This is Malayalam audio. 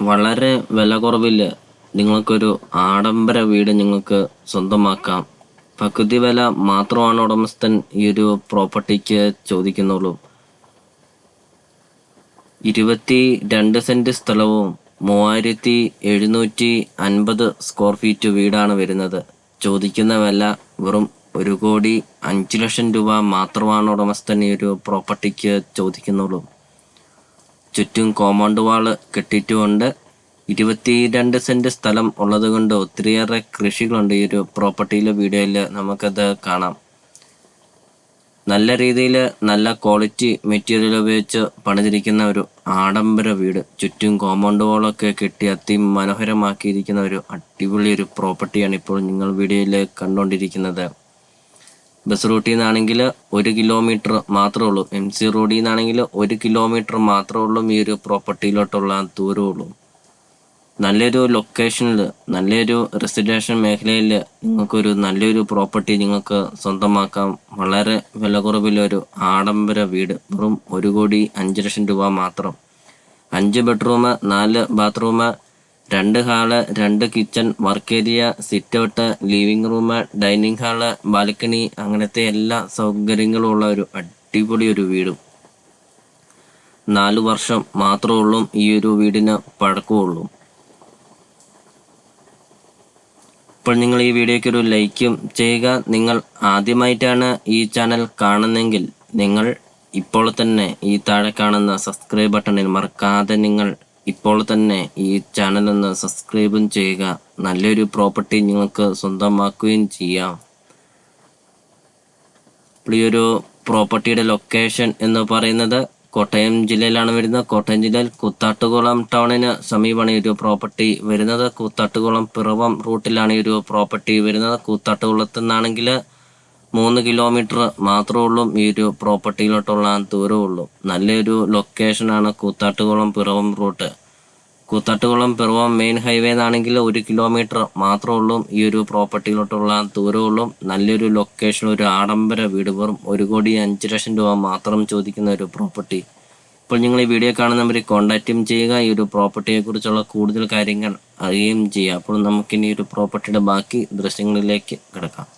വളരെ വില കുറവിൽ നിങ്ങൾക്കൊരു ആഡംബര വീട് നിങ്ങൾക്ക് സ്വന്തമാക്കാം. പകുതി വില മാത്രമാണ് ഉടമസ്ഥൻ ഈ ഒരു പ്രോപ്പർട്ടിക്ക് ചോദിക്കുന്നുള്ളൂ. ഇരുപത്തി രണ്ട് സെന്റ് സ്ഥലവും മൂവായിരത്തി എഴുന്നൂറ്റി അൻപത് സ്ക്വയർ ഫീറ്റ് വീടാണ് വരുന്നത്. ചോദിക്കുന്ന വില വെറും ഒരു കോടി അഞ്ച് ലക്ഷം രൂപ മാത്രമാണ് ഉടമസ്ഥൻ ഈ ഒരു പ്രോപ്പർട്ടിക്ക് ചോദിക്കുന്നുള്ളൂ. ചുറ്റും കോമ്പൗണ്ട് വാൾ കെട്ടിയിട്ടുമുണ്ട്. ഇരുപത്തി രണ്ട് സെന്റ് സ്ഥലം ഉള്ളത് കൊണ്ട് ഒത്തിരിയേറെ കൃഷികളുണ്ട്. ഈ ഒരു പ്രോപ്പർട്ടിയിലെ വീഡിയോയിൽ നമുക്കത് കാണാം. നല്ല രീതിയിൽ നല്ല ക്വാളിറ്റി മെറ്റീരിയൽ ഉപയോഗിച്ച് പണിതിരിക്കുന്ന ഒരു ആഡംബര വീട്. ചുറ്റും കോമ്പൗണ്ട് വാളൊക്കെ കെട്ടി അതിമനോഹരമാക്കിയിരിക്കുന്ന ഒരു അടിപൊളി ഒരു പ്രോപ്പർട്ടിയാണ് ഇപ്പോൾ നിങ്ങൾ വീഡിയോയിൽ കണ്ടുകൊണ്ടിരിക്കുന്നത് ബസ് റൂട്ടിൽ നിന്നാണെങ്കിൽ ഒരു കിലോമീറ്റർ മാത്രമേ ഉള്ളൂ. എം സി റോഡിൽ നിന്നാണെങ്കിൽ ഒരു കിലോമീറ്റർ മാത്രമേ ഉള്ളൂ ഈ ഒരു പ്രോപ്പർട്ടിയിലോട്ടുള്ള ദൂരമുള്ളൂ. നല്ലൊരു ലൊക്കേഷനിൽ നല്ലൊരു റെസിഡൻഷ്യൽ മേഖലയിൽ നിങ്ങൾക്കൊരു നല്ലൊരു പ്രോപ്പർട്ടി നിങ്ങൾക്ക് സ്വന്തമാക്കാം. വളരെ വില കുറവിലൊരു ആഡംബര വീട് വെറും ഒരു കോടി അഞ്ച് ലക്ഷം രൂപ മാത്രം. അഞ്ച് ബെഡ്റൂം നാല് ബാത്റൂം രണ്ട് ഹാൾ രണ്ട് kitchen work area sit out living room dining hall balcony അങ്ങനത്തെ എല്ലാ സൗകര്യങ്ങളും ഉള്ള ഒരു അടിപൊളി ഒരു വീടും. നാലു വർഷം മാത്രമേ ഉള്ളൂ ഈ ഒരു വീടിന് പഴക്കമുള്ളൂ ഇപ്പോൾ നിങ്ങൾ ഈ വീഡിയോയ്ക്ക് ഒരു ലൈക്കും ചെയ്യുക. നിങ്ങൾ ആദ്യമായിട്ടാണ് ഈ ചാനൽ കാണുന്നെങ്കിൽ നിങ്ങൾ ഇപ്പോൾ തന്നെ ഈ താഴെ കാണുന്ന സബ്സ്ക്രൈബ് ബട്ടണിൽ മറക്കാതെ നിങ്ങൾ ഇപ്പോൾ തന്നെ ഈ ചാനൽ ഒന്ന് സബ്സ്ക്രൈബും ചെയ്യുക. നല്ലൊരു പ്രോപ്പർട്ടി നിങ്ങൾക്ക് സ്വന്തമാക്കുകയും ചെയ്യാം. ഈ ഒരു പ്രോപ്പർട്ടിയുടെ ലൊക്കേഷൻ എന്ന് പറയുന്നത് കോട്ടയം ജില്ലയിലാണ് വരുന്നത്. കോട്ടയം ജില്ലയിൽ കൂത്താട്ടുകുളം ടൗണിന് സമീപമാണ് ഈ ഒരു പ്രോപ്പർട്ടി വരുന്നത്. കൂത്താട്ടുകുളം പിറവം റൂട്ടിലാണ് ഈ ഒരു പ്രോപ്പർട്ടി വരുന്നത്. കൂത്താട്ടുകുളത്ത് നിന്നാണെങ്കിൽ മൂന്ന് കിലോമീറ്റർ മാത്രമേ ഉള്ളൂ ഈ ഒരു പ്രോപ്പർട്ടിയിലോട്ടുള്ള ദൂരമുള്ളൂ. നല്ലൊരു ലൊക്കേഷനാണ് Koothattukulam Piravom route. Koothattukulam Piravom main highway ആണെങ്കിൽ ഒരു കിലോമീറ്റർ മാത്രമേ ഉള്ളൂ ഈ ഒരു പ്രോപ്പർട്ടിയിലോട്ടുള്ള ദൂരമുള്ളൂ. നല്ലൊരു ലൊക്കേഷൻ ഒരു ആഡംബര വീട് വെറും ഒരു കോടി അഞ്ച് ലക്ഷം രൂപ മാത്രം ചോദിക്കുന്ന ഒരു പ്രോപ്പർട്ടി ഇപ്പോൾ നിങ്ങൾ ഈ വീഡിയോ കാണുന്നവരെ കോൺടാക്റ്റും ചെയ്യുക. ഈ ഒരു പ്രോപ്പർട്ടിയെ കുറിച്ചുള്ള കൂടുതൽ കാര്യങ്ങൾ അറിയുകയും ചെയ്യുക. അപ്പോൾ നമുക്കിനി ഒരു പ്രോപ്പർട്ടിയുടെ ബാക്കി ദൃശ്യങ്ങളിലേക്ക് കിടക്കാം.